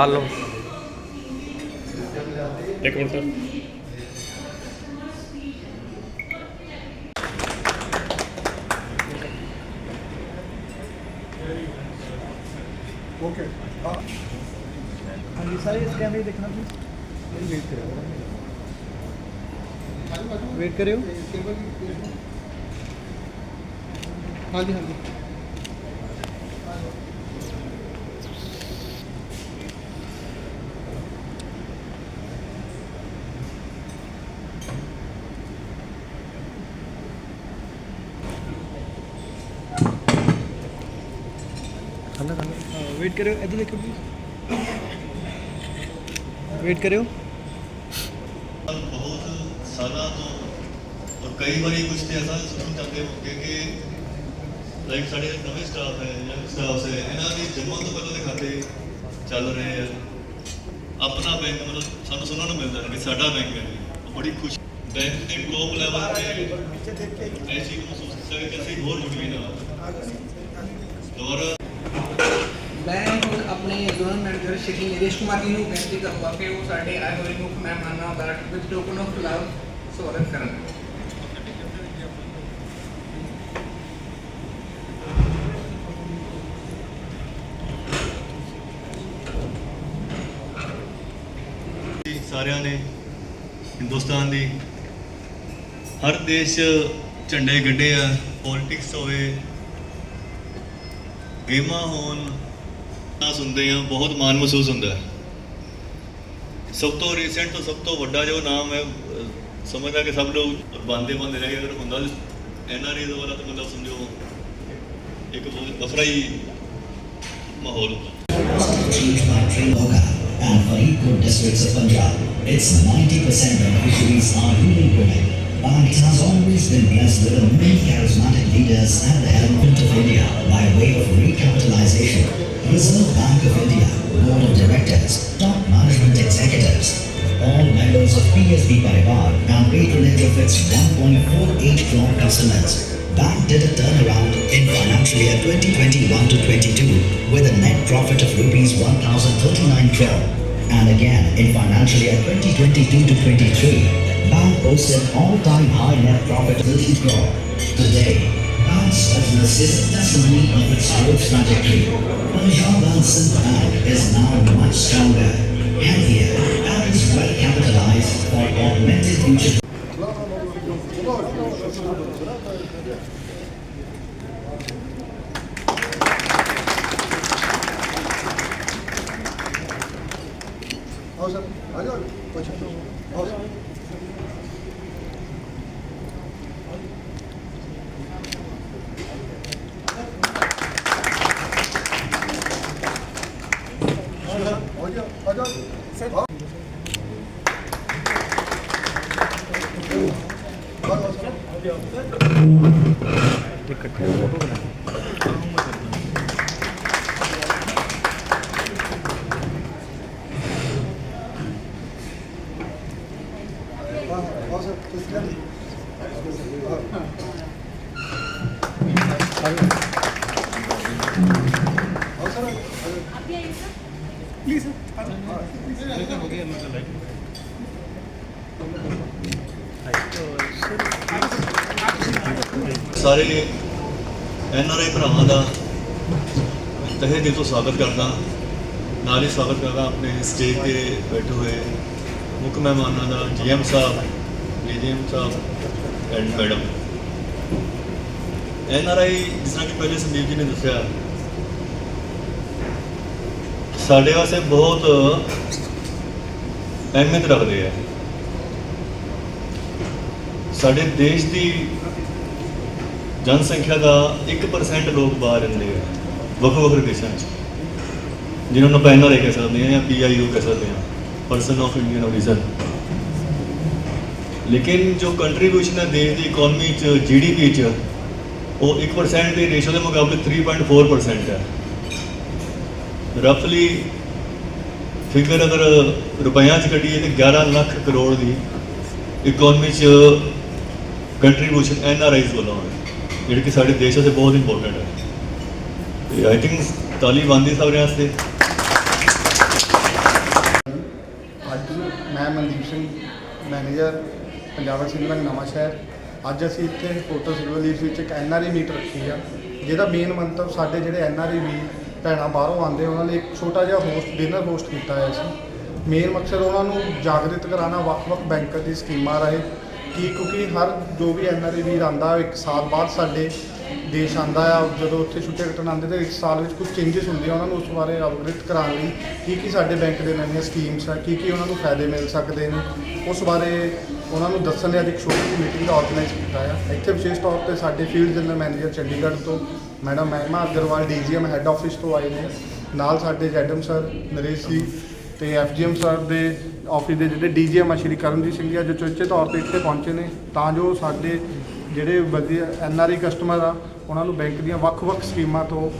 Hello एक minute. Sir okay sir इस कैमरे देखना प्लीज़ वेट करो। वेट करें। हाँ जी हाँ जी। ਵੇਟ ਕਰਿਓ ਇੱਧਰ ਦੇਖੋ ਪਲੀਜ਼ ਵੇਟ ਕਰਿਓ ਬਹੁਤ ਸਾਲਾਂ ਤੋਂ ਔਰ ਕਈ ਵਾਰੀ ਕੁਝ ਤੇ ਐਸਾ ਸੁਣ ਜਾਂਦੇ ਹੋਗੇ ਕਿ ਲਾਈਕ ਸਾਡੇ ਨਵੇਂ ਸਟਾਫ ਹੈ ਜਾਂ ਸਟਾਫ ਹੈ ਇਹਨਾਂ ਦੀ ਜਮੋਂ ਤੋਂ ਪਹਿਲਾਂ ਦੇ ਖਾਤੇ ਚੱਲ ਰਹੇ ਆ ਆਪਣਾ ਬੈਂਕ ਮਤਲਬ ਸਾਨੂੰ ਸੁਣਨ ਨੂੰ ਮਿਲਦਾ ਕਿ ਸਾਡਾ ਬੈਂਕ ਹੈ ਬੜੀ ਖੁਸ਼ੀ ਬੈਂਕ ਦੇ ਟੌਪ ਲੈਵਲ ਤੇ ਐਸੀ ਮਹਿਸੂਸ ਕਰ ਕਿ ਅਸੀਂ ਹੋਰ ਜੁੜੀਏ ਨਾਲ ਸ਼੍ਰੀ ਨਰੇਸ਼ ਕੁਮਾਰ ਜੀ ਨੂੰ ਬੇਨਤੀ ਕਰੂੰਗਾ ਕਿ ਉਹ ਸਾਡੇ ਆਏ ਹੋਏ ਮੁੱਖ ਮਹਿਮਾਨਾਂ ਦਾ ਵਿਦ ਟੋਕਨ ਆਫ ਲਵ ਸਵਾਗਤ ਕਰਨ। ਸਾਰਿਆਂ ਨੇ, ਹਿੰਦੁਸਤਾਨ ਦੀ ਹਰ ਦੇਸ਼ ਝੰਡੇ ਗੱਡੇ ਆ, ਪੋਲਿਟਿਕਸ ਹੋਵੇ, ਗੇਮਾਂ ਹੋਣ ਨਾ ਸੁਣਦੇ ਆ ਬਹੁਤ ਮਾਣ ਮਹਿਸੂਸ ਹੁੰਦਾ ਹੈ ਸਭ ਤੋਂ ਰੀਸੈਂਟ ਤੋਂ ਸਭ ਤੋਂ ਵੱਡਾ ਜੋ ਨਾਮ ਹੈ ਸਮਝਦਾ ਕਿ ਸਭ ਲੋਕ ਬੰਦੇ ਬੰਦੇ ਰਹਿ ਗਏ, ਅਗਰ ਹੁੰਦਾ ਐਨ ਦਾ ਵਾਲਾ ਤਾਂ ਮਤਲਬ ਸਮਝੋ ਇੱਕ ਬਹੁਤ ਵੱਖਰਾ ਹੀ ਮਾਹੌਲ ਹੁੰਦਾ and Faridpur districts of Punjab. Its 90% beneficiaries are rural women. Bank has always been blessed with a many charismatic leaders at the helm of India by way of recapitalization. Reserve Bank of India, Board of Directors, top management executives, all members of PSB Parivar and patronage of its 1.48 crore customers. Bank did a turnaround in financial year 2021 to 22 with a net profit of rupees 1039 crore. And again in financial year 2022 to 23, Thou owest all-time high net profit unto God. Today, thou offers his testimony of its growth trajectory. But your Wilson Bank is now much stronger, healthier, and is well capitalized for augmented future. How's? I don't know. What's that? How's? ਸਾਰੇ ਐਨ R ਆਈ ਭਰਾਵਾਂ ਦਾ ਤਹਿ ਦਿਲ ਤੋਂ ਸਵਾਗਤ ਕਰਦਾ। ਨਾਲ ਹੀ ਸਵਾਗਤ ਕਰਦਾ ਆਪਣੇ ਸਟੇਜ ਤੇ ਬੈਠੇ ਹੋਏ ਮੁੱਖ ਮਹਿਮਾਨਾਂ ਦਾ ਜੀਐਮ ਸਾਹਿਬ AGM Sahib and madam N R I ਜਿਸ ਤਰ੍ਹਾਂ ਕਿ ਪਹਿਲੇ ਸੰਦੀਪ ਜੀ ਨੇ ਦੱਸਿਆ, ਸਾਡੇ ਵਾਸਤੇ ਬਹੁਤ ਅਹਿਮੀਅਤ ਰੱਖਦੇ ਆ। ਸਾਡੇ ਦੇਸ਼ ਦੀ ਜਨਸੰਖਿਆ ਦਾ 1% ਲੋਕ ਬਾਹਰ ਰਹਿੰਦੇ ਆ ਵੱਖ ਵੱਖ ਦੇਸ਼ਾਂ 'ਚ। ਜਿਨ੍ਹਾਂ ਨੂੰ ਆਪਾਂ ਐਨਆਰਆਈ ਕਹਿ ਸਕਦੇ ਹਾਂ ਜਾਂ ਪੀਆਈਓ ਕਹਿ ਸਕਦੇ ਹਾਂ ਪਰਸਨ ਆਫ ਇੰਡੀਅਨ origin ਲੇਕਿਨ ਜੋ ਕੰਟਰੀਬਿਊਸ਼ਨ ਹੈ ਦੇਸ਼ ਦੀ ਇਕਨੋਮੀ 'ਚ ਜੀਡੀਪੀ 'ਚ, ਉਹ 1% ਦੇ ਰੇਸ਼ੋ ਦੇ ਮੁਕਾਬਲੇ 3.4% ਹੈ। ਰਫਲੀ ਫਿਗਰ ਅਗਰ ਰੁਪਈਆਂ 'ਚ ਕੱਢੀਏ ਤੇ 11 ਲੱਖ ਕਰੋੜ ਦੀ ਇਕਨੋਮੀ 'ਚ ਕੰਟਰੀਬਿਊਸ਼ਨ ਐਨਆਰਆਈਜ਼ ਵੱਲੋਂ ਹੈ, ਜਿਹੜੀ ਕਿ ਸਾਡੇ ਦੇਸ਼ ਵਾਸਤੇ ਬਹੁਤ ਇੰਪੋਰਟੈਂਟ ਹੈ। ਤੇ ਆਈ ਥਿੰਕ ਤਾਲੀ ਬੰਦੀ ਸਭ ਵਾਸਤੇ ਅੱਜ ਮੈਂ ਮਨਦੀਪ ਸਿੰਘ ਮੈਨੇਜਰ ਪੰਜਾਬ ਸਿਨੇਮਾ ਨਵਾਂ ਸ਼ਹਿਰ। ਅੱਜ ਅਸੀਂ ਇੱਥੇ ਫੋਟੋ ਸਿਲਵਰ ਵਿੱਚ ਇੱਕ ਐਨਆਰਈ ਮੀਟ ਰੱਖੀ ਆ, ਜਿਹਦਾ ਮੇਨ ਮੰਤਵ ਸਾਡੇ ਜਿਹੜੇ ਐਨਆਰਈ ਵੀ ਭੈਣਾਂ ਬਾਹਰੋਂ ਆਉਂਦੇ, ਉਹਨਾਂ ਲਈ ਇੱਕ ਛੋਟਾ ਜਿਹਾ ਹੋਸਟ ਡਿਨਰ ਹੋਸਟ ਕੀਤਾ ਹੈ ਅਸੀਂ ਮੇਨ ਮਕਸਦ ਉਹਨਾਂ ਨੂੰ ਜਾਗਰਿਤ ਕਰਾਉਣਾ, ਵੱਖ-ਵੱਖ ਬੈਂਕਾਂ ਦੀ ਸਕੀਮਾਂ ਰਾਹੀਂ ਕਿ ਕਿਉਂਕਿ ਹਰ ਜੋ ਵੀ ਐਨਆਰਈ ਵੀਰ ਆਂਦਾ ਇੱਕ ਸਾਲ ਬਾਅਦ ਸਾਡੇ ਦੇਸ਼ ਆਂਦਾ ਆ। ਜਦੋਂ ਉੱਥੇ ਛੁੱਟੀਆਂ ਕੱਟਣ ਆਉਂਦੇ, ਤੇ ਇੱਕ ਸਾਲ ਵਿੱਚ ਕੁਝ ਚੇਂਜਸ ਹੁੰਦੇ ਆ। ਉਹਨਾਂ ਨੂੰ ਉਸ ਬਾਰੇ ਅਵਗਤ ਕਰਾਉਣ ਲਈ ਕੀ ਕੀ ਸਾਡੇ ਬੈਂਕ ਦੇ ਨਵੀਆਂ ਸਕੀਮਸ ਆ, ਕੀ ਕੀ ਉਹਨਾਂ ਨੂੰ ਫਾਇਦੇ ਮਿਲ ਸਕਦੇ ਨੇ, ਉਸ ਬਾਰੇ ਉਹਨਾਂ ਨੂੰ ਦੱਸਣ ਲਈ ਅੱਜ ਇੱਕ ਛੋਟੀ ਜਿਹੀ ਮੀਟਿੰਗ ਦਾ ਆਰਗੇਨਾਈਜ਼ ਕੀਤਾ ਆ। ਇੱਥੇ ਵਿਸ਼ੇਸ਼ ਤੌਰ ਤੇ ਸਾਡੇ ਫੀਲਡ ਜਨਰਲ ਮੈਨੇਜਰ ਚੰਡੀਗੜ੍ਹ ਤੋਂ ਮੈਡਮ ਮਹਿਮਾ ਅਗਰਵਾਲ ਡੀਜੀਐਮ ਹੈੱਡ ਆਫਿਸ ਤੋਂ ਆਏ ਨੇ। ਨਾਲ ਸਾਡੇ ਜੈਡਮ ਸਰ ਨਰੇਸ਼ ਜੀ ਤੇ ਐਫਜੀਐਮ ਸਰ ਦੇ ਆਫਿਸ ਦੇ ਜਿਹੜੇ ਡੀਜੀਐਮ ਆ ਕਰਨਜੀਤ ਸਿੰਘ ਜੀ ਅੱਜ ਚੋਚੇ ਤੌਰ ਤੇ ਇੱਥੇ ਪਹੁੰਚੇ ਨੇ ਤਾਂ ਜੋ ਸਾਡੇ ਜਿਹੜੇ ਵਧੀਆ ਐਨਆਰਆਈ ਕਸਟਮਰ ਆ ਉਹਨਾਂ ਨੂੰ ਬੈਂਕ ਦੀਆਂ ਵੱਖ-ਵੱਖ ਸਕੀਮਾਂ ਤੋਂ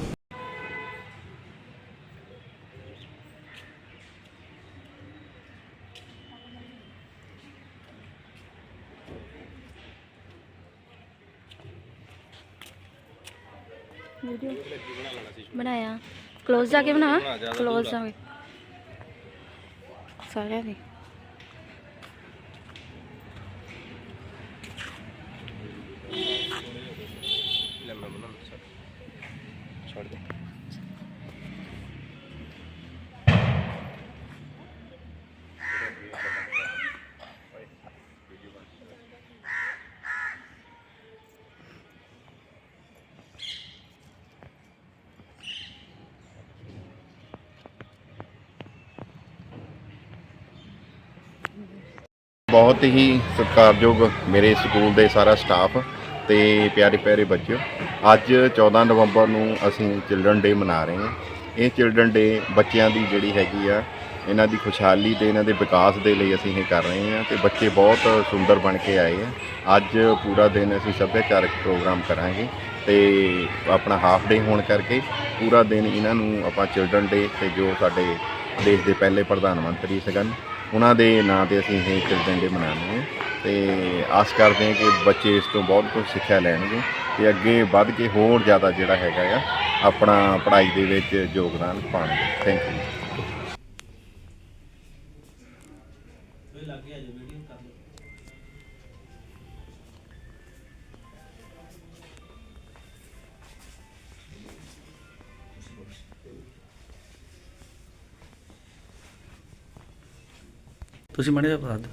ਬਣਾਇਆ। ক্লোਜ਼ ਜਾ ਕੇ ਬਣਾ ক্লোਜ਼ ਜਾ ਕੇ ਸਾਰਿਆਂ ਦੀ ਬਹੁਤ ਹੀ ਸਤਿਕਾਰਯੋਗ ਮੇਰੇ ਸਕੂਲ ਦੇ ਸਾਰਾ ਸਟਾਫ ਤੇ ਪਿਆਰੇ ਪਿਆਰੇ ਬੱਚਿਓ, ਅੱਜ 14 ਨਵੰਬਰ ਨੂੰ ਅਸੀਂ ਚਿਲਡਰਨ ਡੇ ਮਨਾ ਰਹੇ ਹਾਂ। ਇਹ ਚਿਲਡਰਨ ਡੇ ਬੱਚਿਆਂ ਦੀ ਜਿਹੜੀ ਹੈਗੀ ਆ, ਇਹਨਾਂ ਦੀ ਖੁਸ਼ਹਾਲੀ ਤੇ ਇਹਨਾਂ ਦੇ ਵਿਕਾਸ ਦੇ ਲਈ ਅਸੀਂ ਇਹ ਕਰ ਰਹੇ ਹਾਂ ਤੇ ਬੱਚੇ ਬਹੁਤ ਸੁੰਦਰ ਬਣ ਕੇ ਆਏ ਆ। ਅੱਜ ਪੂਰਾ ਦਿਨ ਅਸੀਂ ਸੱਭਿਆਚਾਰਕ ਪ੍ਰੋਗਰਾਮ ਕਰਾਂਗੇ ਤੇ ਆਪਣਾ ਹਾਫ ਡੇ ਹੋਣ ਕਰਕੇ ਪੂਰਾ ਦਿਨ ਇਹਨਾਂ ਨੂੰ ਆਪਾਂ ਚਿਲਡਰਨ ਡੇ ਤੇ ਜੋ ਸਾਡੇ ਦੇਸ਼ ਦੇ ਪਹਿਲੇ ਪ੍ਰਧਾਨ ਮੰਤਰੀ ਸਗਨ ਉਹਨਾਂ ਦੇ ਨਾਂ ਤੇ ਅਸੀਂ ਇਹ ਚਿਲਡਰਨ ਡੇ ਮਨਾਉਂਦੇ ਹਾਂ ਤੇ ਆਸ ਕਰਦੇ ਹਾਂ ਕਿ ਬੱਚੇ ਇਸ ਤੋਂ ਬਹੁਤ ਕੁਝ ਸਿੱਖਿਆ ਲੈਣਗੇ ਤੇ ਅੱਗੇ ਵੱਧ ਕੇ ਹੋਰ ਜ਼ਿਆਦਾ ਜਿਹੜਾ ਹੈਗਾ ਆ, ਆਪਣਾ ਪੜ੍ਹਾਈ ਦੇ ਵਿੱਚ ਯੋਗਦਾਨ ਪਾਉਣਗੇ। ਥੈਂਕ ਯੂ ਤੁਸੀਂ ਮੜੇ ਬਤਾ ਦਿਓ।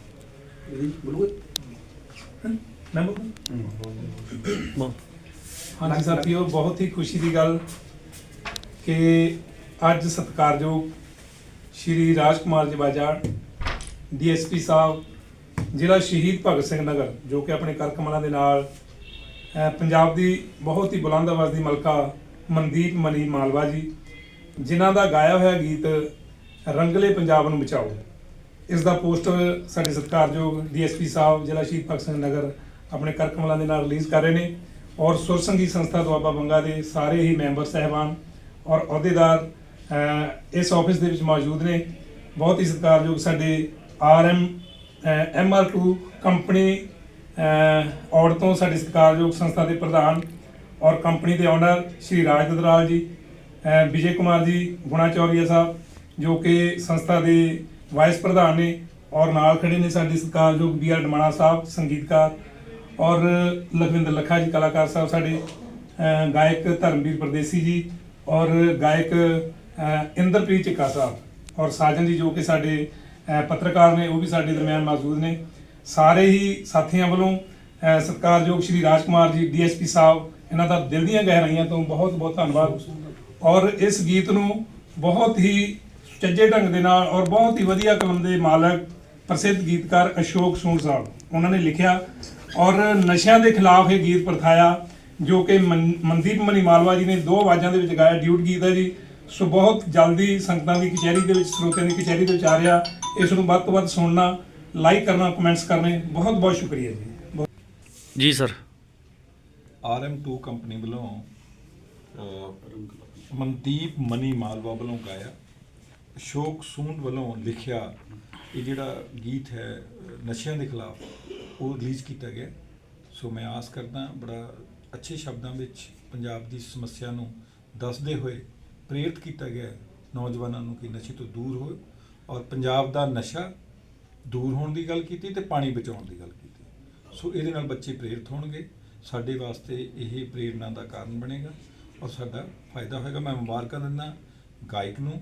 ਬੋਲ? ਹਾਂਜੀ ਸਾਥੀਓ ਬਹੁਤ ਹੀ ਖੁਸ਼ੀ ਦੀ ਗੱਲ ਕਿ ਅੱਜ ਸਤਿਕਾਰਯੋਗ ਸ਼੍ਰੀ ਰਾਜਕੁਮਾਰ ਜੀ ਬਾਜਾੜ ਡੀਐਸਪੀ ਸਾਹਿਬ ਜ਼ਿਲ੍ਹਾ ਸ਼ਹੀਦ ਭਗਤ ਸਿੰਘ ਨਗਰ ਜੋ ਕਿ ਆਪਣੇ ਕਰ ਕਮਲਾਂ ਦੇ ਨਾਲ ਅਹ, ਪੰਜਾਬ ਦੀ ਬਹੁਤ ਹੀ ਬੁਲੰਦ ਆਵਾਜ਼ ਦੀ ਮਲਕਾ ਮਨਦੀਪ ਮਨੀ ਮਾਲਵਾ ਜੀ ਜਿਨ੍ਹਾਂ ਦਾ ਗਾਇਆ ਹੋਇਆ ਗੀਤ ਰੰਗਲੇ ਪੰਜਾਬ ਨੂੰ ਬਚਾਓ। ਇਸ ਦਾ ਪੋਸਟਰ ਸਾਡੇ ਸਤਿਕਾਰਯੋਗ ਡੀਐਸਪੀ ਸਾਹਿਬ, ਜ਼ਿਲ੍ਹਾ ਸ਼ਹੀਦ ਭਗਤ ਸਿੰਘ ਨਗਰ ਆਪਣੇ ਕਰਕਮਲਾਂ ਦੇ ਨਾਲ ਰਿਲੀਜ਼ ਕਰ ਰਹੇ ਨੇ ਔਰ ਸੁਰ ਸੰਗੀਤ ਸੰਸਥਾ ਦੁਆਬਾ ਬੰਗਾ ਦੇ ਸਾਰੇ ਹੀ ਮੈਂਬਰ ਸਹਿਬਾਨ ਔਰ ਅਹੁਦੇਦਾਰ ਇਸ ਆਫਿਸ ਦੇ ਵਿੱਚ ਮੌਜੂਦ ਨੇ। ਬਹੁਤ ਹੀ ਸਤਿਕਾਰਯੋਗ ਸਾਡੇ ਆਰਐਮ ਐਮਆਰ2 ਕੰਪਨੀ ਔੜ ਤੋਂ ਸਾਡੇ ਸਤਿਕਾਰਯੋਗ ਸੰਸਥਾ ਦੇ ਪ੍ਰਧਾਨ ਔਰ ਕੰਪਨੀ ਦੇ ਓਨਰ ਸ਼੍ਰੀ ਰਾਜ ਦਦਰਾਲ ਜੀ ਵਿਜੇ ਕੁਮਾਰ ਜੀ, ਗੁਣਾ ਚੌਰੀਆ ਸਾਹਿਬ, ਜੋ ਕਿ ਸੰਸਥਾ ਦੇ ਵਾਈਸ ਪ੍ਰਧਾਨ ਨੇ ਔਰ ਨਾਲ ਖੜੇ ਨੇ ਸਾਡੇ ਸਤਿਕਾਰਯੋਗ ਬੀ ਆਰ ਡਮਾਣਾ ਸਾਹਿਬ, ਸੰਗੀਤਕਾਰ ਔਰ ਲਖਵਿੰਦਰ ਲੱਖਾ ਜੀ, ਕਲਾਕਾਰ ਸਾਹਿਬ, ਸਾਡੇ ਗਾਇਕ ਧਰਮਵੀਰ ਪਰਦੇਸੀ ਜੀ ਔਰ ਗਾਇਕ ਇੰਦਰਪ੍ਰੀਤ ਚਿੱਕਾ ਸਾਹਿਬ ਔਰ ਸਾਜਨ ਜੀ ਜੋ ਕਿ ਸਾਡੇ ਪੱਤਰਕਾਰ ਨੇ, ਉਹ ਵੀ ਸਾਡੇ ਦਰਮਿਆਨ ਮੌਜੂਦ ਨੇ। ਸਾਰੇ ਹੀ ਸਾਥੀਆਂ ਵੱਲੋਂ ਸਤਿਕਾਰਯੋਗ ਸ਼੍ਰੀ ਰਾਜਕੁਮਾਰ ਜੀ ਡੀਐਸਪੀ ਸਾਹਿਬ, ਇਹਨਾਂ ਦਾ ਦਿਲ ਦੀਆਂ ਗਹਿਰਾਈਆਂ ਤੋਂ ਬਹੁਤ ਬਹੁਤ ਧੰਨਵਾਦ। ਔਰ ਇਸ ਗੀਤ ਨੂੰ ਬਹੁਤ ਹੀ ਸੁਚੱਜੇ ਢੰਗ ਦੇ ਨਾਲ ਔਰ ਬਹੁਤ ਹੀ ਵਧੀਆ ਕਲਮ ਦੇ ਮਾਲਕ ਪ੍ਰਸਿੱਧ ਗੀਤਕਾਰ ਅਸ਼ੋਕ ਸੂਰ ਸਾਹਿਬ ਉਹਨਾਂ ਨੇ ਲਿਖਿਆ। ਔਰ ਨਸ਼ਿਆਂ ਦੇ ਖਿਲਾਫ ਇਹ ਗੀਤ ਪ੍ਰਥਾਇਆ ਜੋ ਕਿ ਮਨ- ਮਨਦੀਪ ਮਨੀ ਮਾਲਵਾ ਜੀ ਨੇ ਦੋ ਆਵਾਜ਼ਾਂ ਦੇ ਵਿੱਚ ਗਾਇਆ ਡਿਊਟ ਗੀਤ ਹੈ ਜੀ। ਸੋ ਬਹੁਤ ਜਲਦੀ ਸੰਗਤਾਂ ਦੀ ਕਚਹਿਰੀ ਦੇ ਵਿੱਚ ਸਰੋਤਿਆਂ ਦੀ ਕਚਹਿਰੀ ਦੇ ਵਿੱਚ ਆ ਰਿਹਾ। ਇਸ ਨੂੰ ਵੱਧ ਤੋਂ ਵੱਧ ਸੁਣਨਾ ਲਾਈਕ ਕਰਨਾ ਕਮੈਂਟਸ ਕਰਨੇ ਬਹੁਤ ਬਹੁਤ ਸ਼ੁਕਰੀਆ ਜੀ। ਬਹੁਤ- ਜੀ ਸਰ। RM2 ਕੰਪਨੀ ਵੱਲੋਂ ਮਨਦੀਪ ਮਨੀ ਮਾਲਵਾ ਵੱਲੋਂ ਗਾਇਆ। ਅਸ਼ੋਕ ਸੂੰਦ ਵੱਲੋਂ ਲਿਖਿਆ ਇਹ ਜਿਹੜਾ ਗੀਤ ਹੈ, ਨਸ਼ਿਆਂ ਦੇ ਖਿਲਾਫ, ਉਹ ਰਿਲੀਜ਼ ਕੀਤਾ ਗਿਆ। ਸੋ ਮੈਂ ਆਸ ਕਰਦਾ ਬੜਾ ਅੱਛੇ ਸ਼ਬਦਾਂ ਵਿੱਚ ਪੰਜਾਬ ਦੀ ਸਮੱਸਿਆ ਨੂੰ ਦੱਸਦੇ ਹੋਏ ਪ੍ਰੇਰਿਤ ਕੀਤਾ ਗਿਆ ਨੌਜਵਾਨਾਂ ਨੂੰ ਕਿ ਨਸ਼ੇ ਤੋਂ ਦੂਰ ਹੋਏ ਔਰ ਪੰਜਾਬ ਦਾ ਨਸ਼ਾ ਦੂਰ ਹੋਣ ਦੀ ਗੱਲ ਕੀਤੀ ਤੇ ਪਾਣੀ ਬਚਾਉਣ ਦੀ ਗੱਲ ਕੀਤੀ। ਸੋ ਇਹਦੇ ਨਾਲ ਬੱਚੇ ਪ੍ਰੇਰਿਤ ਹੋਣਗੇ। ਸਾਡੇ ਵਾਸਤੇ ਇਹ ਪ੍ਰੇਰਨਾ ਦਾ ਕਾਰਨ ਬਣੇਗਾ ਔਰ ਸਾਡਾ ਫਾਇਦਾ ਹੋਏਗਾ। ਮੈਂ ਮੁਬਾਰਕਾਂ ਦਿੰਦਾ ਗਾਇਕ ਨੂੰ